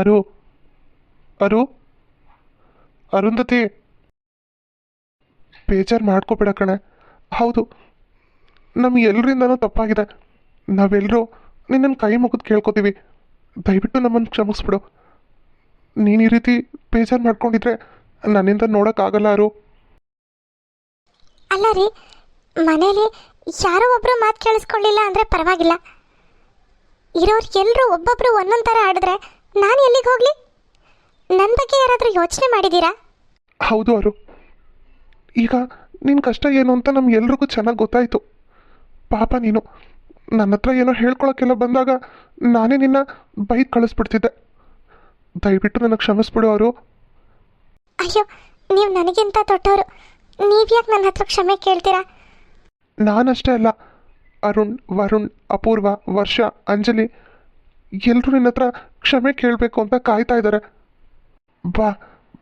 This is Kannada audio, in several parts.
ಅರು ಅರು, ಅರುಂಧತಿ, ಬೇಜಾರು ಮಾಡ್ಕೋಬೇಡ ಕಣೆ. ಹೌದು, ನಮ್ಗೆ ಎಲ್ಲರಿಂದನೂ ತಪ್ಪಾಗಿದೆ. ನಾವೆಲ್ಲರೂ ನಿನ್ನನ್ನು ಕೈ ಮುಗಿದು ಕೇಳ್ಕೊತೀವಿ. ದಯವಿಟ್ಟು ನಮ್ಮನ್ನು ಕ್ಷಮಿಸ್ಬಿಡು. ನೀನು ಈ ರೀತಿ ಬೇಜಾರು ಮಾಡ್ಕೊಂಡಿದ್ರೆ ನನ್ನಿಂದ ನೋಡೋಕ್ಕಾಗಲ್ಲ ಅರು. ಅಲ್ಲ ರೀ ಮನೇಲಿ ಯಾರೋ ಒಬ್ಬರು ಮಾತು ಕೇಳಿಸ್ಕೊಳ್ಳಿಲ್ಲ ಅಂದರೆ ಪರವಾಗಿಲ್ಲ. ಇರೋರು ಎಲ್ಲರೂ ಒಬ್ಬೊಬ್ಬರು ಒಂದೊಂದು ಥರ ಆಡಿದ್ರೆ ನಾನು ಎಲ್ಲಿಗೆ ಹೋಗ್ಲಿ? ನನ್ನ ಬಗ್ಗೆ ಯಾರಾದರೂ ಯೋಚನೆ ಮಾಡಿದ್ದೀರಾ? ಹೌದು ಅರು. ಈಗ ನಿನ್ನ ಕಷ್ಟ ಏನು ಅಂತ ನಮ್ಗೆಲ್ರಿಗೂ ಚೆನ್ನಾಗಿ ಗೊತ್ತಾಯಿತು. ಪಾಪ ನೀನು ನನ್ನ ಹತ್ರ ಏನೋ ಹೇಳ್ಕೊಳಕ್ಕೆಲ್ಲ ಬಂದಾಗ ನಾನೇ ನಿನ್ನ ಬೈಕ್ ಕಳಿಸ್ಬಿಡ್ತಿದ್ದೆ. ದಯವಿಟ್ಟು ನನಗೆ ಕ್ಷಮಿಸ್ಬಿಡು ಅವರು ಅಯ್ಯೋ ನೀವು ನನಗಿಂತ ದೊಡ್ಡವರು. ನೀವ್ಯಾಕೆ ನನ್ನ ಹತ್ರ ಕ್ಷಮೆ ಕೇಳ್ತೀರಾ? ನಾನಷ್ಟೇ ಅಲ್ಲ. ಅರುಣ್ ವರುಣ್ ಅಪೂರ್ವ ವರ್ಷ ಅಂಜಲಿ ಎಲ್ಲರೂ ನಿನ್ನ ಹತ್ರ ಕ್ಷಮೆ ಕೇಳಬೇಕು ಅಂತ ಕಾಯ್ತಾ ಇದ್ದಾರೆ. ಬಾ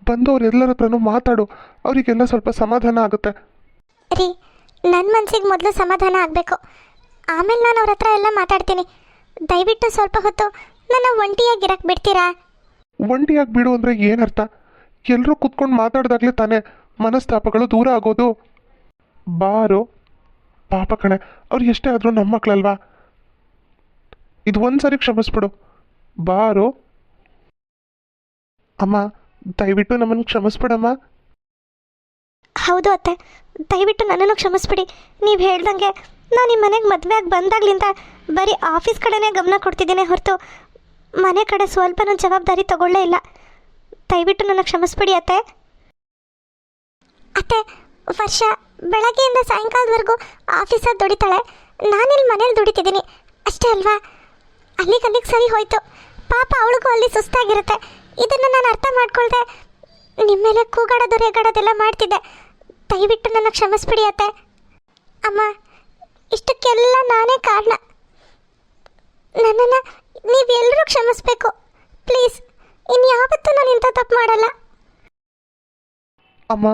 ಬಂದವರೆಲ್ಲರ ಹತ್ರನೂ ಮಾತಾಡು. ಅವರಿಗೆಲ್ಲ ಸ್ವಲ್ಪ ಸಮಾಧಾನ ಆಗುತ್ತೆ. ರೀ ನನ್ನ ಮನಸ್ಸಿಗೆ ಮೊದಲು ಸಮಾಧಾನ ಆಗಬೇಕು. ಆಮೇಲೆ ನಾನು ಅವ್ರ ಹತ್ರ ಎಲ್ಲ ಮಾತಾಡ್ತೀನಿ. ದಯವಿಟ್ಟು ಸ್ವಲ್ಪ ಹೊತ್ತು ನನ್ನ ಒಂಟಿಯಾಗಿರಕ್ಕೆ ಬಿಡ್ತೀರಾ? ಒಂಟಿಯಾಗಿ ಬಿಡು ಅಂದರೆ ಏನರ್ಥ? ಎಲ್ಲರೂ ಕುತ್ಕೊಂಡು ಮಾತಾಡಿದಾಗಲೇ ತಾನೇ ಮನಸ್ತಾಪಗಳು ದೂರ ಆಗೋದು. ಬಾರು. ಪಾಪ ಕಣೆ ಅವ್ರು ಎಷ್ಟೇ ಆದರೂ ನಮ್ಮ ಮಕ್ಕಳಲ್ವಾ ಇದು ಒಂದು ಸರಿ ಕ್ಷಮಿಸ್ಬಿಡು. ಬಾರೋ. ಅಮ್ಮ ದಯವಿಟ್ಟು ನಮ್ಮನ್ನು ಕ್ಷಮಿಸ್ಬಿಡಮ್ಮ. ಹೌದು ಅತ್ತೆ ದಯವಿಟ್ಟು ನನ್ನನ್ನು ಕ್ಷಮಿಸ್ಬಿಡಿ. ನೀವು ಹೇಳ್ದಂಗೆ ನಾನು ನಿಮ್ಮ ಮನೆಗೆ ಮದುವೆ ಆಗಿ ಬಂದಾಗ್ಲಿಂದ ಬರೀ ಆಫೀಸ್ ಕಡೆನೇ ಗಮನ ಕೊಡ್ತಿದ್ದೀನಿ ಹೊರತು ಮನೆ ಕಡೆ ಸ್ವಲ್ಪನೂ ಜವಾಬ್ದಾರಿ ತಗೊಳ್ಳೇ ಇಲ್ಲ. ದಯವಿಟ್ಟು ನನ್ನ ಕ್ಷಮಿಸ್ಬಿಡಿ ಅತ್ತೆ. ಅತ್ತೆ ವರ್ಷ ಬೆಳಗ್ಗೆಯಿಂದ ಸಾಯಂಕಾಲದವರೆಗೂ ಆಫೀಸಲ್ಲಿ ದುಡಿತಾಳೆ. ನಾನಿಲ್ಲಿ ಮನೇಲಿ ದುಡಿತಿದ್ದೀನಿ. ಅಷ್ಟೇ ಅಲ್ವಾ? ಅಲ್ಲಿಗೆ ಅಲ್ಲಿಗೆ ಸರಿ ಹೋಯ್ತು. ಪಾಪ ಅವಳಿಗೂ ಅಲ್ಲಿ ಸುಸ್ತಾಗಿರುತ್ತೆ. ಇದನ್ನು ನಾನು ಅರ್ಥ ಮಾಡ್ಕೊಳ್ದೆ. ನಿಮ್ಮ ಮೇಲೆ ಕೂಗಾಡೋದು ರೇಗಾಡೋದೆಲ್ಲ ಮಾಡ್ತಿದ್ದೆ. ದಯವಿಟ್ಟು ನನ್ನ ಕ್ಷಮಿಸ್ಬಿಡಿ ಅತ್ತೆ ಅಮ್ಮ, ಇಷ್ಟಕ್ಕೆಲ್ಲ ನಾನೇ ಕಾರಣ. ನನ್ನನ್ನು ನೀವೆಲ್ಲರೂ ಕ್ಷಮಿಸ್ಬೇಕು. ಪ್ಲೀಸ್ ಇನ್ಯಾವತ್ತೂ ನಾನು ಇಂಥ ತಪ್ಪು ಮಾಡಲ್ಲ. ಅಮ್ಮ,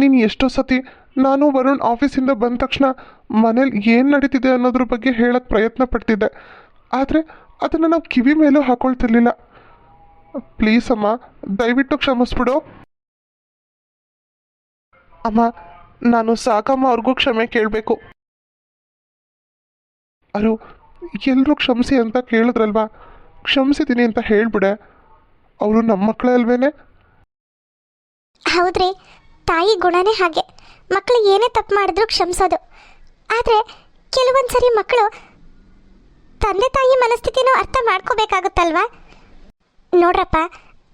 ನೀನು ಎಷ್ಟೋ ಸತಿ ನಾನು ವರುಣ್ ಆಫೀಸಿಂದ ಬಂದ ತಕ್ಷಣ ಮನೇಲಿ ಏನು ನಡೀತಿದೆ ಅನ್ನೋದ್ರ ಬಗ್ಗೆ ಹೇಳಕ್ಕೆ ಪ್ರಯತ್ನ ಪಡ್ತಿದ್ದೆ. ಆದರೆ ಅದನ್ನು ನಾವು ಕಿವಿ ಮೇಲೂ ಹಾಕೊಳ್ತಿರ್ಲಿಲ್ಲ. ಪ್ಲೀಸ್ ಅಮ್ಮ, ದಯವಿಟ್ಟು ಕ್ಷಮಿಸ್ಬಿಡು. ಅಮ್ಮ, ನಾನು ಸಾಕಮ್ಮ ಅವ್ರಿಗೂ ಕ್ಷಮೆ ಕೇಳಬೇಕು. ಅರು ಎಲ್ಲರೂ ಕ್ಷಮಿಸಿ ಅಂತ ಕೇಳಿದ್ರಲ್ವಾ? ಕ್ಷಮಿಸಿದ್ದೀನಿ ಅಂತ ಹೇಳ್ಬಿಡೆ. ಅವರು ನಮ್ಮ ಮಕ್ಕಳೇ ಅಲ್ವೇನೆ? ಹೌದ್ರಿ, ತಾಯಿ ಗುಣನೇ ಹಾಗೆ. ಮಕ್ಕಳು ಏನೇ ತಪ್ಪು ಮಾಡಿದ್ರು ಕ್ಷಮಿಸೋದು. ಆದರೆ ಕೆಲವೊಂದು ಸರಿ ಮಕ್ಕಳು ತಂದೆ ತಾಯಿ ಮನಸ್ಥಿತಿನೂ ಅರ್ಥ ಮಾಡ್ಕೋಬೇಕಾಗುತ್ತಲ್ವಾ? ನೋಡ್ರಪ್ಪ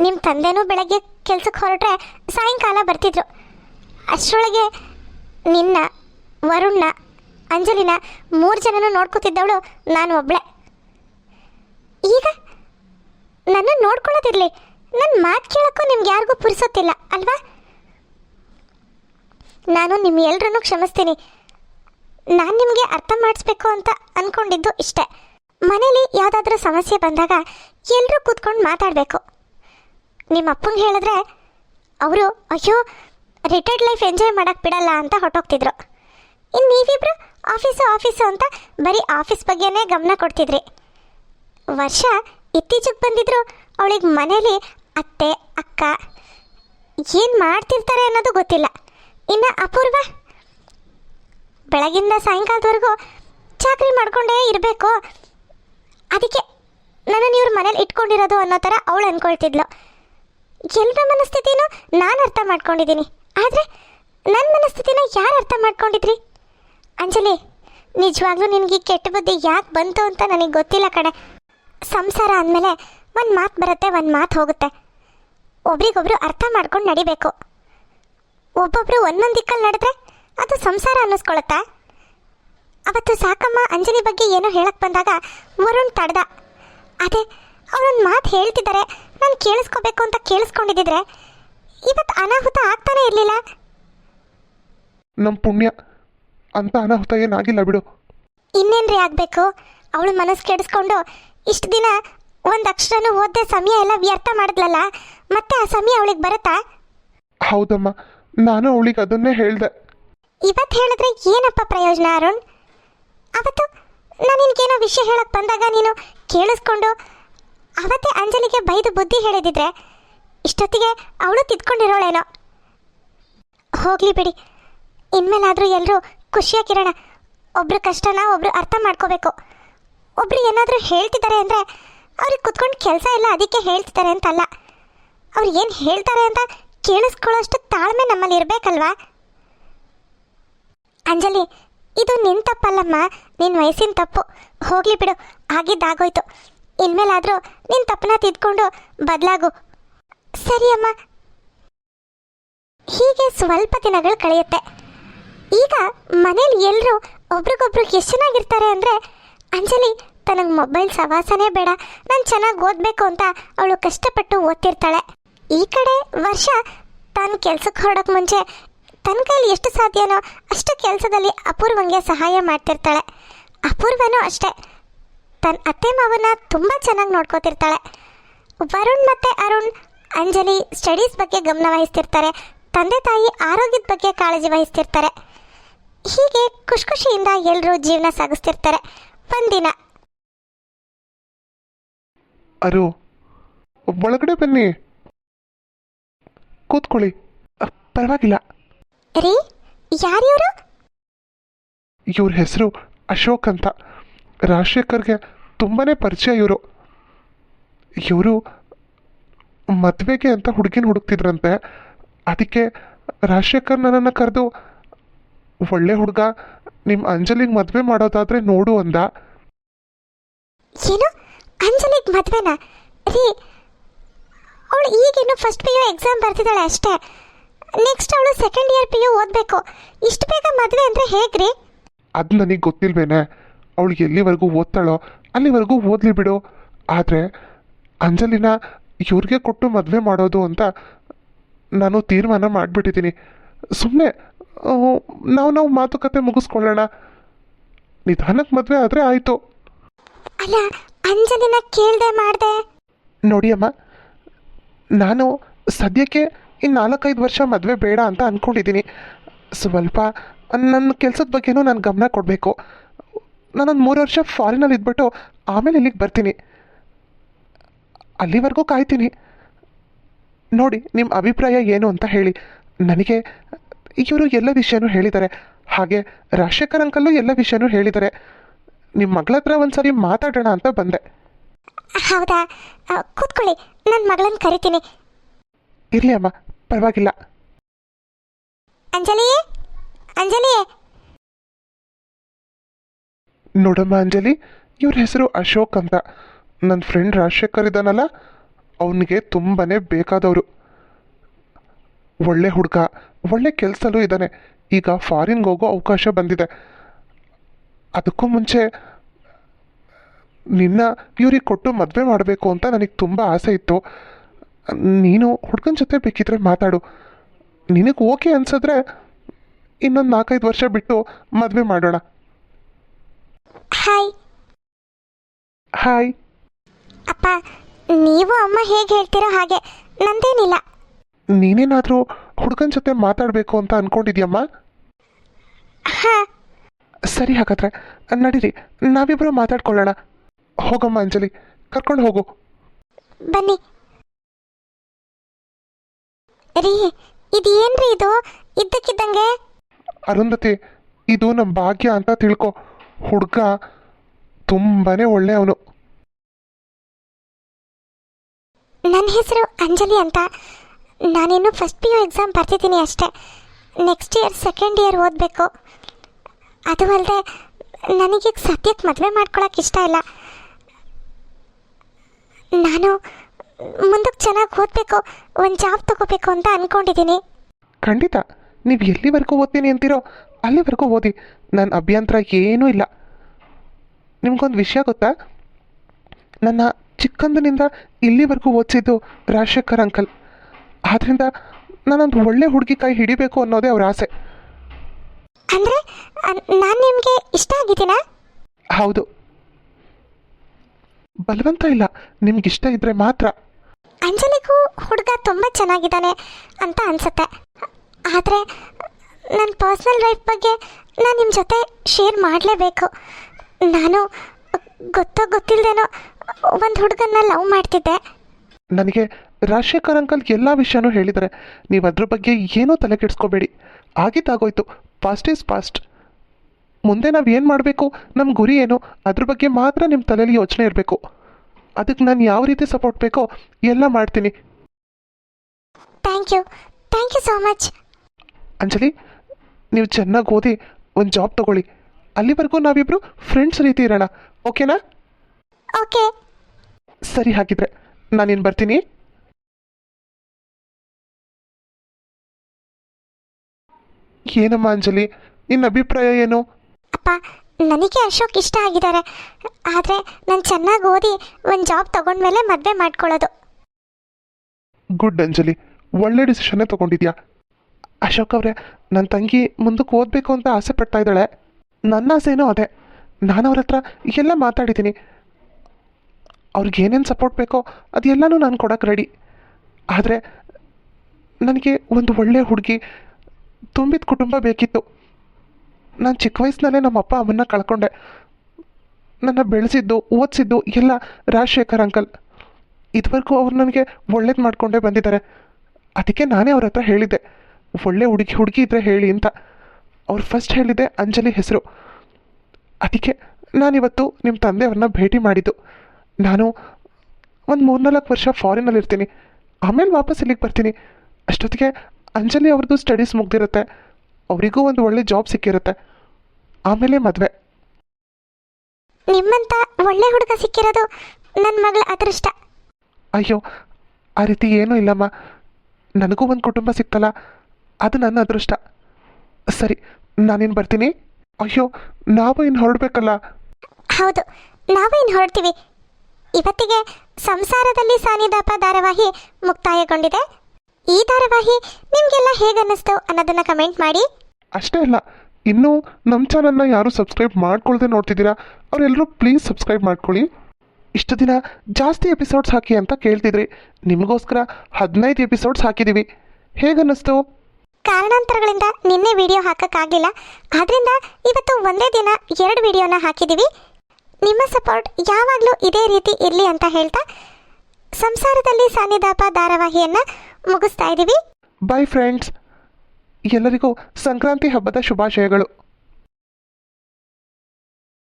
ನಿಮ್ಮ ತಂದೆನೂ ಬೆಳಗ್ಗೆ ಕೆಲ್ಸಕ್ಕೆ ಹೊರಟ್ರೆ ಸಾಯಂಕಾಲ ಬರ್ತಿದ್ರು. ಅಷ್ಟರೊಳಗೆ ನಿನ್ನ ವರುಣ್ಣ ಅಂಜಲಿನ ಮೂರು ಜನನೂ ನೋಡ್ಕೋತಿದ್ದವಳು ನಾನು ಒಬ್ಳೆ. ಈಗ ನನ್ನ ನೋಡ್ಕೊಳ್ಳೋದಿರಲಿ ನನ್ನ ಮಾತು ಕೇಳೋಕ್ಕೂ ನಿಮ್ಗೆ ಯಾರಿಗೂ ಪುರ್ಸೋತಿಲ್ಲ ಅಲ್ವಾ? ನಾನು ನಿಮ್ಮ ಎಲ್ಲರನ್ನೂ ಕ್ಷಮಿಸ್ತೀನಿ. ನಾನು ನಿಮಗೆ ಅರ್ಥ ಮಾಡಿಸ್ಬೇಕು ಅಂತ ಅಂದ್ಕೊಂಡಿದ್ದು ಇಷ್ಟೇ. ಮನೇಲಿ ಯಾವುದಾದ್ರೂ ಸಮಸ್ಯೆ ಬಂದಾಗ ಎಲ್ಲರೂ ಕೂತ್ಕೊಂಡು ಮಾತಾಡಬೇಕು. ನಿಮ್ಮ ಅಪ್ಪಂಗೆ ಹೇಳಿದ್ರೆ, ಅವರು, ಅಯ್ಯೋ ರಿಟೈರ್ಡ್ ಲೈಫ್ ಎಂಜಾಯ್ ಮಾಡೋಕ್ಕೆ ಬಿಡಲ್ಲ ಅಂತ ಹೊಟ್ಟೋಗ್ತಿದ್ರು ಇನ್ನು ನೀವಿಬ್ರು ಆಫೀಸು ಆಫೀಸು ಅಂತ ಬರೀ ಆಫೀಸ್ ಬಗ್ಗೆನೇ ಗಮನ ಕೊಡ್ತಿದ್ರಿ. ವರ್ಷ ಇತ್ತೀಚೆಗೆ ಬಂದಿದ್ರು ಅವಳಿಗೆ ಮನೇಲಿ ಅತ್ತೆ, ಅಕ್ಕ ಏನು ಮಾಡ್ತಿರ್ತಾರೆ ಅನ್ನೋದು ಗೊತ್ತಿಲ್ಲ. ಇನ್ನು ಅಪೂರ್ವ ಬೆಳಗಿಂದ ಸಾಯಂಕಾಲದವರೆಗೂ ಚಾಕ್ರಿ ಮಾಡ್ಕೊಂಡೇ ಇರಬೇಕು. ಅದಕ್ಕೆ ನನ್ನನ್ನು ಇವ್ರ ಮನೇಲಿ ಇಟ್ಕೊಂಡಿರೋದು ಅನ್ನೋ ಥರ ಅವಳು ಅಂದ್ಕೊಳ್ತಿದ್ಲು. ಎಲ್ಲರ ಮನಸ್ಥಿತಿನೂ ನಾನು ಅರ್ಥ ಮಾಡ್ಕೊಂಡಿದ್ದೀನಿ. ಆದರೆ ನನ್ನ ಮನಸ್ಥಿತಿನ ಯಾರು ಅರ್ಥ ಮಾಡ್ಕೊಂಡಿದ್ರಿ? ಅಂಜಲಿ, ನಿಜವಾಗ್ಲೂ ನಿನಗೆ ಈ ಕೆಟ್ಟ ಬುದ್ಧಿ ಯಾಕೆ ಬಂತು ಅಂತ ನನಗೆ ಗೊತ್ತಿಲ್ಲ ಕಡೆ ಸಂಸಾರ ಅಂದಮೇಲೆ ಒಂದು ಮಾತು ಬರುತ್ತೆ, ಒಂದು ಮಾತು ಹೋಗುತ್ತೆ. ಒಬ್ರಿಗೊಬ್ರು ಅರ್ಥ ಮಾಡ್ಕೊಂಡು ನಡಿಬೇಕು. ಒಬ್ಬೊಬ್ರು ಒಂದೊಂದು ದಿಕ್ಕಲ್ಲಿ ನಡೆದ್ರೆ ಅದು ಸಂಸಾರ ಅನ್ನಿಸ್ಕೊಳತ್ತಾ? ಅವತ್ತು ಸಾಕಮ್ಮ ಅಂಜಲಿ ಬಗ್ಗೆ ಏನೋ ಹೇಳಕ್ ಬಂದಾಗ ವರುಣ್ ತಡ್ದ. ಅದೇ ಅವರೊಂದು ಮಾತು ಹೇಳ್ತಿದ್ದಾರೆ ನಾನು ಕೇಳಿಸ್ಕೋಬೇಕು ಅಂತ ಕೇಳಿಸ್ಕೊಂಡಿದ್ದಿದ್ರೆ ಇವತ್ತು ಅನಾಹುತ ಆಗ್ತಾನೆ ಇರಲಿಲ್ಲ. ನಮ್ಮ ಪುಣ್ಯ ಅಂತ ಅನಾಹುತ ಏನಾಗಿಲ್ಲ ಬಿಡು. ಇನ್ನೇನ್ರಿ ಆಗಬೇಕು? ಅವಳು ಮನಸ್ಸು ಕೆಡಿಸ್ಕೊಂಡು ಇಷ್ಟು ದಿನ ಒಂದು ಅಕ್ಷರನೂ ಓದ್ದೆ ಸಮಯ ಎಲ್ಲ ವ್ಯರ್ಥ ಮಾಡಿದ್ಲಲ್ಲ ಮತ್ತೆ ಆ ಸಮಯ ಅವಳಿಗೆ ಬರುತ್ತಾ? ಹೌದಮ್ಮ ನಾನು ಅವಳಿಗೆ ಅದನ್ನೇ ಹೇಳಿದೆ. ಇವತ್ತು ಹೇಳಿದ್ರೆ ಏನಪ್ಪ ಪ್ರಯೋಜನ ಅರುಣ್? ಅವತ್ತು ನಾನು ನಿನಗೇನೋ ವಿಷಯ ಹೇಳಕ್ಕೆ ಬಂದಾಗ ನೀನು ಕೇಳಿಸ್ಕೊಂಡು ಅವತ್ತೇ ಅಂಜಲಿಗೆ ಬೈದು ಬುದ್ಧಿ ಹೇಳಿದಿದ್ರೆ ಇಷ್ಟೊತ್ತಿಗೆ ಅವಳು ತಿದ್ಕೊಂಡಿರೋಳೇನೋ. ಹೋಗ್ಲಿ ಬಿಡಿ. ಇನ್ಮೇಲಾದರೂ ಎಲ್ಲರೂ ಖುಷಿಯಾಗಿರೋಣ ಒಬ್ರು ಕಷ್ಟನ ಒಬ್ರು ಅರ್ಥ ಮಾಡ್ಕೋಬೇಕು. ಒಬ್ರು ಏನಾದರೂ ಹೇಳ್ತಿದ್ದಾರೆ ಅಂದರೆ ಅವ್ರಿಗೆ ಕುತ್ಕೊಂಡು ಕೆಲಸ ಇಲ್ಲ, ಅದಕ್ಕೆ ಹೇಳ್ತಿದ್ದಾರೆ ಅಂತಲ್ಲ. ಅವ್ರು ಏನು ಹೇಳ್ತಾರೆ ಅಂತ ಕೇಳಿಸ್ಕೊಳ್ಳೋಷ್ಟು ತಾಳ್ಮೆ ನಮ್ಮಲ್ಲಿ ಇರಬೇಕಲ್ವಾ ಅಂಜಲಿ ಇದು ನಿನ್ನ ತಪ್ಪಲ್ಲಮ್ಮ. ನಿನ್ ವಯಸ್ಸಿನ ತಪ್ಪು. ಹೋಗ್ಲಿ ಬಿಡು. ಆಗಿದ್ದಾಗೋಯ್ತು. ಇನ್ಮೇಲಾದರೂ ನಿನ್ನ ತಪ್ಪನ್ನ ತಿದ್ಕೊಂಡು ಬದಲಾಗು. ಸರಿ ಅಮ್ಮ. ಹೀಗೆ ಸ್ವಲ್ಪ ದಿನಗಳು ಕಳೆಯುತ್ತೆ. ಈಗ ಮನೇಲಿ ಎಲ್ಲರೂ ಒಬ್ರಿಗೊಬ್ರು ಎಷ್ಟು ಚೆನ್ನಾಗಿರ್ತಾರೆ ಅಂದ್ರೆ, ಅಂಜಲಿ ತನಗೆ ಮೊಬೈಲ್ ಸವಾಸನೇ ಬೇಡ. ನಾನು ಚೆನ್ನಾಗಿ ಓದಬೇಕು ಅಂತ ಅವಳು ಕಷ್ಟಪಟ್ಟು ಓದ್ತಿರ್ತಾಳೆ. ಈ ಕಡೆ ವರ್ಷ ತಾನು ಕೆಲ್ಸಕ್ಕೆ ಹೊರಡೋಕೆ ಮುಂಚೆ ತನ್ನ ಕೈಲಿ ಎಷ್ಟು ಸಾಧ್ಯನೋ ಅಷ್ಟು ಕೆಲಸದಲ್ಲಿ ಅಪೂರ್ವಂಗೆ ಸಹಾಯ ಮಾಡ್ತಿರ್ತಾಳೆ. ಅಪೂರ್ವನೂ ಅಷ್ಟೇ. ತನ್ನ ಅತ್ತೆ ಮಾವನ ತುಂಬ ಚೆನ್ನಾಗಿ ನೋಡ್ಕೋತಿರ್ತಾಳೆ. ವರುಣ್ ಮತ್ತು ಅರುಣ್, ಅಂಜಲಿ ಸ್ಟಡೀಸ್ ಬಗ್ಗೆ ಗಮನ ವಹಿಸ್ತಿರ್ತಾರೆ. ತಂದೆ ತಾಯಿ ಆರೋಗ್ಯದ ಬಗ್ಗೆ ಕಾಳಜಿ ವಹಿಸ್ತಿರ್ತಾರೆ. ಹೀಗೆ ಖುಷಿ ಖುಷಿಯಿಂದ ಎಲ್ಲರೂ ಜೀವನ ಸಾಗಿಸ್ತಿರ್ತಾರೆ. ಒಂದಿನ. ಅರು, ಒಳಗಡೆ ಬನ್ನಿ. ಕೂತ್ಕೊಳ್ಳಿ. ಪರವಾಗಿಲ್ಲ. ರೀ ಯಾರಿವರು ಇವ್ರ? ಹೆಸರು ಅಶೋಕ್ ಅಂತ. ರಾಜಶೇಖರ್ಗೆ ತುಂಬಾ ಪರಿಚಯ ಇವರು. ಇವರು ಮದುವೆಗೆ ಅಂತ ಹುಡುಗಿನ ಹುಡುಕ್ತಿದ್ರಂತೆ. ಅದಕ್ಕೆ ರಾಜಶೇಖರ್ ನನ್ನನ್ನು ಕರೆದು ಒಳ್ಳೆ ಹುಡುಗ ನಿಮ್ಮ ಅಂಜಲಿಗೆ ಮದುವೆ ಮಾಡೋದಾದರೆ ನೋಡು ಅಂದ. ಏನು? ಅಂಜಲಿಗೆ ಮದ್ವೆನಾ? ರೀ ಅವಳು ಈಗೇನು ಫಸ್ಟ್ ಪಿ ಯು ಎಕ್ಸಾಮ್ ಬರ್ತಿದ್ದಾಳೆ ಅಷ್ಟೇ. ನೆಕ್ಸ್ಟ್ ಅವಳು ಸೆಕೆಂಡ್ ಇಯರ್ ಪಿ ಯು ಓದಬೇಕು. ಇಷ್ಟು ಬೇಗ ಮದುವೆ ಅಂದರೆ ಹೇಗ್ರಿ? ಅದು ನನಗೆ ಗೊತ್ತಿಲ್ವೇನೆ. ಅವಳು ಎಲ್ಲಿವರೆಗೂ ಓದ್ತಾಳೋ ಅಲ್ಲಿವರೆಗೂ ಓದಲಿ ಬಿಡು. ಆದರೆ ಅಂಜಲಿನ ಇವ್ರಿಗೆ ಕೊಟ್ಟು ಮದುವೆ ಮಾಡೋದು ಅಂತ ನಾನು ತೀರ್ಮಾನ ಮಾಡಿಬಿಟ್ಟಿದ್ದೀನಿ. ಸುಮ್ಮನೆ ನಾವು ನಾವು ಮಾತುಕತೆ ಮುಗಿಸ್ಕೊಳ್ಳೋಣ. ನಿಧಾನಕ್ಕೆ ಮದುವೆ ಆದರೆ ಆಯಿತು. ಅಲ್ಲ ಅಂಜಲಿನ ಕೇಳ್ದೆ ಮಾಡಿದೆ. ನೋಡಿ ಅಮ್ಮ ನಾನು ಸದ್ಯಕ್ಕೆ ಇನ್ನು ನಾಲ್ಕೈದು ವರ್ಷ ಮದುವೆ ಬೇಡ ಅಂತ ಅಂದ್ಕೊಂಡಿದ್ದೀನಿ ಸ್ವಲ್ಪ ನನ್ನ ಕೆಲಸದ ಬಗ್ಗೆನೂ ನಾನು ಗಮನ ಕೊಡಬೇಕು. ನಾನೊಂದು ಮೂರು ವರ್ಷ ಫಾರಿನಲ್ಲಿ ಇದ್ಬಿಟ್ಟು ಆಮೇಲೆ ಇಲ್ಲಿಗೆ ಬರ್ತೀನಿ. ಅಲ್ಲಿವರೆಗೂ ಕಾಯ್ತೀನಿ. ನೋಡಿ ನಿಮ್ಮ ಅಭಿಪ್ರಾಯ ಏನು ಅಂತ ಹೇಳಿ. ನನಗೆ ಇವರು ಎಲ್ಲ ವಿಷಯನೂ ಹೇಳಿದ್ದಾರೆ. ಹಾಗೆ ರಾಜಶೇಖರ್ ಅಂಕಲ್ಲು ಎಲ್ಲ ವಿಷಯನೂ ಹೇಳಿದ್ದಾರೆ. ನಿಮ್ಮ ಮಗಳ ಹತ್ರ ಒಂದ್ಸರಿ ಮಾತಾಡೋಣ ಅಂತ ಬಂದೆ. ಹೌದಾ? ಕೂತ್ಕೊಳ್ಳಿ. ನನ್ನ ಮಗಳನ್ನ ಕರಿತೀನಿ. ಇರಲಿ ಅಮ್ಮ. ಪರವಾಗಿಲ್ಲ. ಅಂಜಲಿ? ಅಂಜಲಿ? ನೋಡಮ್ಮ ಅಂಜಲಿ ಇವ್ರ ಹೆಸರು ಅಶೋಕ್ ಅಂತ. ನನ್ನ ಫ್ರೆಂಡ್ ರಾಜಶೇಖರ್ ಇದ್ದಾನಲ್ಲ ಅವನಿಗೆ ತುಂಬಾ ಬೇಕಾದವರು. ಒಳ್ಳೆ ಹುಡುಗ ಒಳ್ಳೆ ಕೆಲಸಲ್ಲೂ ಇದ್ದಾನೆ. ಈಗ ಫಾರಿನ್ಗೆ ಹೋಗೋ ಅವಕಾಶ ಬಂದಿದೆ. ಅದಕ್ಕೂ ಮುಂಚೆ ನಿನ್ನ ಇವ್ರಿಗೆ ಕೊಟ್ಟು ಮದುವೆ ಮಾಡಬೇಕು ಅಂತ ನನಗೆ ತುಂಬ ಆಸೆ ಇತ್ತು. ನೀನು ಹುಡ್ಗನ ಜೊತೆ ಬೇಕಿದ್ರೆ ಮಾತಾಡು. ನಿನಗೆ ಓಕೆ ಅನ್ಸಿದ್ರೆ ಇನ್ನೊಂದು ನಾಲ್ಕೈದು ವರ್ಷ ಬಿಟ್ಟು ಮದುವೆ ಮಾಡೋಣ. ಹಾಯ್ ಹಾಯ್ ಅಪ್ಪ ನೀವು ಅಮ್ಮ ಹೇಗೆ ಹೇಳ್ತಿರೋ ಹಾಗೆ ನಂದೇನಿಲ್ಲ. ನೀನೇನಾದರೂ ಹುಡುಗನ ಜೊತೆ ಮಾತಾಡಬೇಕು ಅಂತ ಅನ್ಕೊಂಡಿದ್ಯಮ್ಮ? ಹಾಂ. ಸರಿ ಹಾಗಾದ್ರೆ ನಡೀರಿ ನಾವಿಬ್ಬರು ಮಾತಾಡ್ಕೊಳ್ಳೋಣ. ಹೋಗಮ್ಮ ಅಂಜಲಿ ಕರ್ಕೊಂಡು ಹೋಗು. ಬನ್ನಿ ರೀ ಇದೇನ್ರಿ ಇದು? ಇದ್ದಕ್ಕಿದ್ದಂಗೆ? ಅರುಂಧತಿ ಇದು ನಮ್ಮ ಭಾಗ್ಯ ಅಂತ ತಿಳ್ಕೊ. ಹುಡುಗ ತುಂಬಾನೇ ಒಳ್ಳೆಯವನು. ನನ್ನ ಹೆಸರು ಅಂಜಲಿ ಅಂತ. ನಾನಿನ್ನು ಫಸ್ಟ್ ಪಿ ಯು ಎಕ್ಸಾಮ್ ಬರ್ತಿದ್ದೀನಿ ಅಷ್ಟೇ. ನೆಕ್ಸ್ಟ್ ಇಯರ್ ಸೆಕೆಂಡ್ ಇಯರ್ ಓದಬೇಕು. ಅದು ಅಲ್ಲದೆ ನನಗೆ ಸದ್ಯಕ್ಕೆ ಮದುವೆ ಮಾಡ್ಕೊಳಕ್ಕೆ ಇಷ್ಟ ಇಲ್ಲ. ನಾನು ಮುಂದಕ್ಕೆ ಚೆನ್ನಾಗಿ ಓದಬೇಕು ಒಂದು ಜಾಬ್ ತಗೋಬೇಕು ಅಂತ ಅಂದ್ಕೊಂಡಿದ್ದೀನಿ ಖಂಡಿತ. ನೀವು ಎಲ್ಲಿವರೆಗೂ ಓದ್ತೀನಿ ಅಂತೀರೋ ಅಲ್ಲಿವರೆಗೂ ಓದಿ. ನನ್ನ ಅಭ್ಯಂತರ ಏನೂ ಇಲ್ಲ. ನಿಮ್ಗೊಂದು ವಿಷಯ ಗೊತ್ತಾ? ನನ್ನ ಚಿಕ್ಕಂದಿನಿಂದ ಇಲ್ಲಿವರೆಗೂ ಓದಿಸಿದ್ದು ರಾಜಶೇಖರ್ ಅಂಕಲ್. ಆದ್ದರಿಂದ ನಾನೊಂದು ಒಳ್ಳೆ ಹುಡುಗಿ ಕೈ ಹಿಡಿಬೇಕು ಅನ್ನೋದೇ ಅವ್ರ ಆಸೆ. ಅಂದ್ರೆ ನಾನು ನಿಮಗೆ ಇಷ್ಟ ಆಗಿದ್ದೀನಾ? ಹೌದು. ಬಲವಂತ ಇಲ್ಲ. ನಿಮ್ಗಿಷ್ಟ ಇದ್ರೆ ಮಾತ್ರ. ಅಂಜಲಿಗೂ ಹುಡುಗ ತುಂಬ ಚೆನ್ನಾಗಿದ್ದಾನೆ ಅಂತ ಅನ್ಸುತ್ತೆ. ಆದರೆ ನನ್ನ ಪರ್ಸ್ನಲ್ ಲೈಫ್ ಬಗ್ಗೆ ನಾನು ನಿಮ್ಮ ಜೊತೆ ಶೇರ್ ಮಾಡಲೇಬೇಕು. ನಾನು ಗೊತ್ತೋ ಗೊತ್ತಿಲ್ಲದೇನೋ ಒಂದು ಹುಡುಗನ್ನ ಲವ್ ಮಾಡ್ತಿದ್ದೆ. ನನಗೆ ರಾಜಶೇಖರ್ ಅಂಕಲ್ ಎಲ್ಲ ವಿಷಯನೂ ಹೇಳಿದ್ದಾರೆ. ನೀವು ಅದ್ರ ಬಗ್ಗೆ ಏನೂ ತಲೆ ಕೆಡಿಸ್ಕೋಬೇಡಿ. ಆಗಿದ್ದಾಗೋಯ್ತು ಪಾಸ್ಟ್ ಈಸ್ ಪಾಸ್ಟ್ ಮುಂದೆ ನಾವು ಏನು ಮಾಡಬೇಕು? ನಮ್ಮ ಗುರಿ ಏನು? ಅದ್ರ ಬಗ್ಗೆ ಮಾತ್ರ ನಿಮ್ಮ ತಲೆಯಲ್ಲಿ ಯೋಚನೆ ಇರಬೇಕು. ಅದಕ್ಕೆ ನಾನು ಯಾವ ರೀತಿ ಸಪೋರ್ಟ್ ಬೇಕೋ ಎಲ್ಲ ಮಾಡ್ತೀನಿ. Thank you thank you so much Anjali ನೀವು ಚೆನ್ನಾಗಿ ಓದಿ ಒಂದು ಜಾಬ್ ತಗೊಳ್ಳಿ. ಅಲ್ಲಿವರೆಗೂ ನಾವಿಬ್ರು ಫ್ರೆಂಡ್ಸ್ ರೀತಿ ಇರೋಣ. ಓಕೆನಾ ಓಕೆ ಸರಿ ಹಾಗಿದ್ರೆ ನಾನೇನು ಬರ್ತೀನಿ. ಏನಮ್ಮ ಅಂಜಲಿ ನಿನ್ನ ಅಭಿಪ್ರಾಯ ಏನು? ಅಪ್ಪ ನನಗೆ ಅಶೋಕ್ ಇಷ್ಟ ಆಗಿದ್ದಾರೆ. ಆದರೆ ನಾನು ಚೆನ್ನಾಗಿ ಓದಿ ಒಂದು ಜಾಬ್ ತಗೊಂಡ್ಮೇಲೆ ಮದುವೆ ಮಾಡ್ಕೊಳ್ಳೋದು. ಗುಡ್ ಅಂಜಲಿ. ಒಳ್ಳೆ ಡಿಸಿಷನ್ನೇ ತಗೊಂಡಿದ್ಯಾ? ಅಶೋಕ್ ಅವರೇ ನನ್ನ ತಂಗಿ ಮುಂದಕ್ಕೆ ಓದಬೇಕು ಅಂತ ಆಸೆ ಪಡ್ತಾ ಇದ್ದಾಳೆ. ನನ್ನ ಆಸೆನೂ ಅದೇ. ನಾನು ಅವ್ರ ಹತ್ರ ಎಲ್ಲ ಮಾತಾಡಿದ್ದೀನಿ. ಅವ್ರಿಗೆ ಸಪೋರ್ಟ್ ಬೇಕೋ ಅದೆಲ್ಲನೂ ನಾನು ಕೊಡೋಕೆ ರೆಡಿ ಆದರೆ, ನನಗೆ ಒಂದು ಒಳ್ಳೆಯ ಹುಡುಗಿ ತುಂಬಿದ ಕುಟುಂಬ ಬೇಕಿತ್ತು. ನಾನು ಚಿಕ್ಕ ವಯಸ್ಸಿನಲ್ಲೇ ನಮ್ಮ ಅಪ್ಪ ಅಮ್ಮನ್ನ ಕಳ್ಕೊಂಡೆ. ನನ್ನ ಬೆಳೆಸಿದ್ದು, ಓದಿಸಿದ್ದು ಎಲ್ಲ ರಾಜಶೇಖರ್ ಅಂಕಲ್. ಇದುವರೆಗೂ ಅವ್ರು ನನಗೆ ಒಳ್ಳೇದು ಮಾಡಿಕೊಂಡೇ ಬಂದಿದ್ದಾರೆ. ಅದಕ್ಕೆ ನಾನೇ ಅವ್ರ ಹತ್ರ ಹೇಳಿದ್ದೆ. ಒಳ್ಳೆ ಹುಡುಗಿ ಹುಡುಗಿ ಇದ್ರೆ ಹೇಳಿ ಅಂತ. ಅವ್ರು ಫಸ್ಟ್ ಹೇಳಿದ್ದೆ ಅಂಜಲಿ ಹೆಸರು. ಅದಕ್ಕೆ ನಾನಿವತ್ತು ನಿಮ್ಮ ತಂದೆಯವ್ರನ್ನ ಭೇಟಿ ಮಾಡಿದ್ದು. ನಾನು ಒಂದು ಮೂರ್ನಾಲ್ಕು ವರ್ಷ ಫಾರಿನಲ್ಲಿ ಇರ್ತೀನಿ ಆಮೇಲೆ ವಾಪಸ್ ಇಲ್ಲಿಗೆ ಬರ್ತೀನಿ. ಅಷ್ಟೊತ್ತಿಗೆ ಅಂಜಲಿ ಅವ್ರದ್ದು ಸ್ಟಡೀಸ್ ಮುಗ್ದಿರುತ್ತೆ. ಅವರಿಗೂ ಒಂದು ಒಳ್ಳೆ ಜಾಬ್ ಸಿಕ್ಕಿರುತ್ತೆ. ಆಮೇಲೆ ಮದುವೆ. ನಿಮ್ಮಂತ ಒಳ್ಳೆ ಹುಡುಗ ಸಿಕ್ಕಿರೋದು ನನ್ನ ಮಗಳ ಅದೃಷ್ಟ. ಅಯ್ಯೋ ಆ ರೀತಿ ಏನೂ ಇಲ್ಲಮ್ಮ. ನನಗೂ ಒಂದು ಕುಟುಂಬ ಸಿಕ್ತಲ್ಲ ಅದು ನನ್ನ ಅದೃಷ್ಟ. ಸರಿ ನಾನೇನು ಬರ್ತೀನಿ. ಅಯ್ಯೋ ನಾವು ಇನ್ನು ಹೊರಡ್ಬೇಕಲ್ಲ. ಹೌದು ನಾವು ಇನ್ನು ಹೊರಡ್ತೀವಿ. ಇವತ್ತಿಗೆ ಸಂಸಾರದಲ್ಲಿ ಸಾನಿದಾಪ ಧಾರಾವಾಹಿ ಮುಕ್ತಾಯಗೊಂಡಿದೆ. ಈ ಧಾರಾವಾಹಿ ನಿಮಗೆಲ್ಲ ಹೇಗನ್ನಿಸ್ತು ಅನ್ನೋದನ್ನು ಕಮೆಂಟ್ ಮಾಡಿ. ಅಷ್ಟೇ ಅಲ್ಲ ಇನ್ನೂ ನಮ್ಮ ಚಾನಲ್ನ ಯಾರು ಸಬ್ಸ್ಕ್ರೈಬ್ ಮಾಡ್ಕೊಳ್ಳದೆ ನೋಡ್ತಿದ್ದೀರಾ ಅವರೆಲ್ಲರೂ ಪ್ಲೀಸ್ ಸಬ್ಸ್ಕ್ರೈಬ್ ಮಾಡ್ಕೊಳ್ಳಿ. ಇಷ್ಟು ದಿನ ಜಾಸ್ತಿ ಎಪಿಸೋಡ್ಸ್ ಹಾಕಿ ಅಂತ ಕೇಳ್ತಿದ್ರಿ ನಿಮಗೋಸ್ಕರ ಹದಿನೈದು ಎಪಿಸೋಡ್ಸ್ ಹಾಕಿದ್ದೀವಿ ಹೇಗನ್ನಿಸ್ತು? ಕಾರಣಾಂತರಗಳಿಂದ ನಿನ್ನೆ ವಿಡಿಯೋ ಹಾಕೋಕ್ಕಾಗಲಿಲ್ಲ ಆದ್ರಿಂದ ಇವತ್ತು ಒಂದೇ ದಿನ ಎರಡು ವಿಡಿಯೋನ ಹಾಕಿದ್ದೀವಿ ನಿಮ್ಮ ಸಪೋರ್ಟ್ ಯಾವಾಗಲೂ ಇದೇ ರೀತಿ ಇರಲಿ ಅಂತ ಹೇಳ್ತಾ ಸಂಸಾರದಲ್ಲಿ ಸಾನಿದಾಪ ಧಾರಾವಾಹಿಯನ್ನು ಮುಗಿಸ್ತಾ ಇದ್ದೀವಿ ಬೈ ಫ್ರೆಂಡ್ಸ್ ಎಲ್ಲರಿಗೂ ಸಂಕ್ರಾಂತಿ ಹಬ್ಬದ ಶುಭಾಶಯಗಳು.